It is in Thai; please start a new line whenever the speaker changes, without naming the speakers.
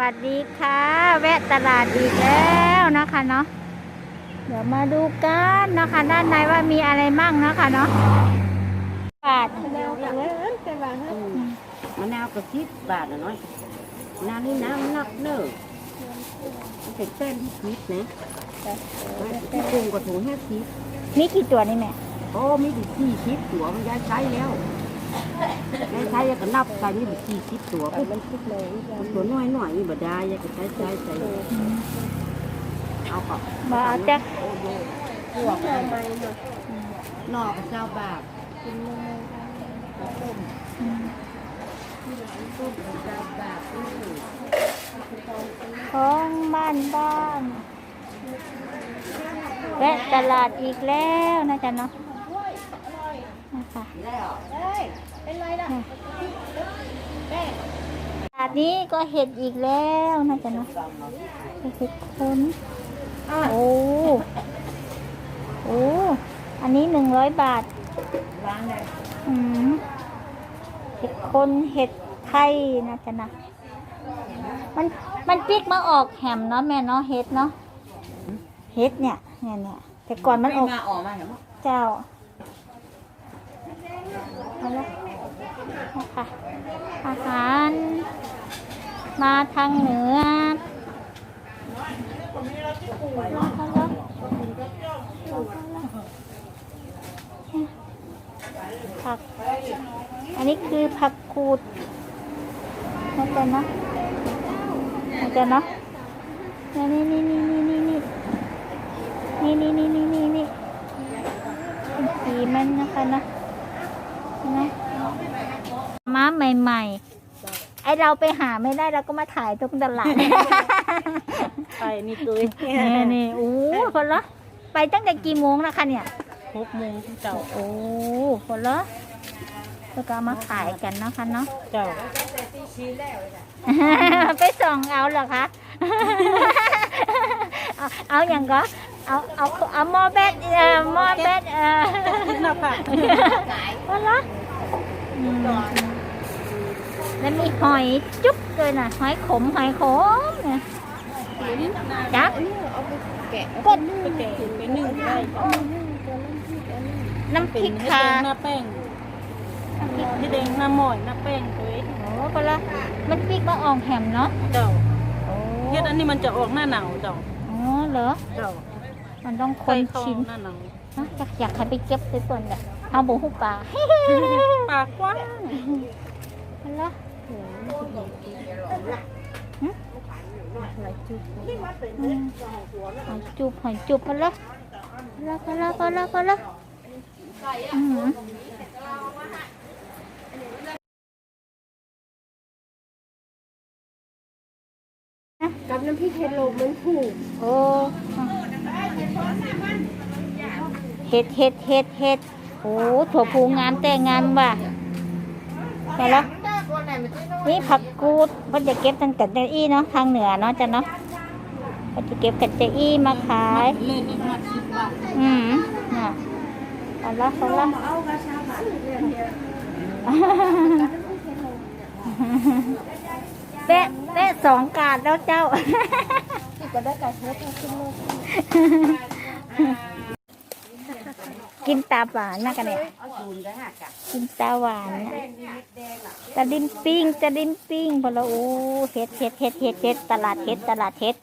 วัสดีค่ะ แวะตลาดอีกแล้วนะคะเนาะเดี๋ยวมาดูกันนะคะ ด้านในว่ามีอะไรมั่งนะคะเนาะบาท
มะนาวกระทิบบาทนะน้อยน้ำนี่น้ำนักเนอะมันเป็นเส้นที่คิดนะที่ปรุงกระถุงห้าสิบ
มีกี่ตัวนี่แม่
โอ้มีถึงสี่สิบตัวมันย้ายใช้แล้วย้าย ใช้แล้วก็นับใส่นี่ถึงสี่สิบตัวมันคิดเลยตัวน้อยหน่อยนี่บด้ยังก็ใช้ใช้ใช้เอากับ
มาเอาจาก
พวกนอกเจ้าบาปท
ของบ้านบ้านแวะตลาดอีกแล้วนะจ๊ะเนาะ นะคะตลาดนี้ก็เห็ดอีกแล้วนะจ๊ะเนาะเห็ดคนโอ้โอ้อันนี้หนึ่งร้อยบาทอืมเห็ดคนเห็ดไทยนะจ๊ะนะมันมันปิกมาออกแหมเนาะแม่เนาะเห็ดเนาะเห็ดเนี่ยเนี่ยเนี่ยแต่ก่อนมันออก
มาออกมาเห็นไห ม
เจ้าเอาละนะคะอาหาร มาทางเหนือเอาละผัก อันนี้คือผักกูดนะจ๊ะเนาะนะจ๊ะเนาะนี่นี่นี่นี่นี่นี่นี่นี่นี่นี่นี่นี่เป็นสีมันนะคะเนาะ นะม้าใหม่ๆ ไอเราไปหาไม่ได้เราก็มาถ่ายตรงตลาด
ไปนี่ตัว
นี่นี่โอ้คนละไปตั้งแต่กี่โมงนะคะเนี่ย
หกโมงเจ้า
โอ้คนละแล้วก็เอามาขายกันนะคะเนาะ
เจ้า
ไปส่องเอาเหรอคะ เอาอย่างก็ เอาเอาเอาหม้อแบดเอ่อหม้อแบดเอ่อ
หน้าผาก
ว่าละอืมแล้วมีหอยจุ๊บเลยนะหอยขมหอยขมเนี่ยจัก
แกะ
ก็
ไปแกะไปนึ่งได้
น้ำพ
เป็น
ริก
ให้
ค่ะ
แดงหน้าแป้งให้แดงหน้าหมอยหน้าแป้งตัวเอง
โอ้ก็ละมันพริกมาออกแหมเนาะ
เจ้า
โอ้
เฮ็ดอันนี้มันจะออกหน้าหนาวเจ้า
อ๋อเหรอ
เจ้า
มันต้องค
ไข่
น
เข้า
ชิม
หน้าหนาว
ฮะอยากอยากให้ไปเก็บไปก่อนแหละเอาบุหูปลา
ปากกว้าง
ฮัลโหลหึอืมหอยจุบหอยจุบฮัลโหลฮัลโหลฮัลโหลฮัลโหลฮัลโหลอืม
กับน้ำพริกเห็ดโลมมันถูก
โอ้ เห็ดเห็ดเห็ดเห็ดโอ้ถั่วพูงามแต่งามว่ะไปแล้วนี่ผักกูดเพิ่นจะเก็บตั้งแต่เจอี้เนาะทางเหนือเนาะจ้ะเนาะเพิ่นจะเก็บกันเจอี้มาขาย
เล่นนี่มาสิบบาท
อืมน่ะเอาละเอาละ
เอากระเดือนเดียว
แปะแปะสองกาดแล้วเจ้า
ก็ได้กระเทบขึ้นโลก
กินตาหวานนะกันเนี่ย
เอาจูนได้หักอะ
กินตาหวานนะตะดินปิ้งตะดินปิ้งพอละโอ้เฮ็ดเฮ็ดเฮ็ดเฮ็ดเฮ็ดตลาดเฮ็ดตลาดเฮ็ด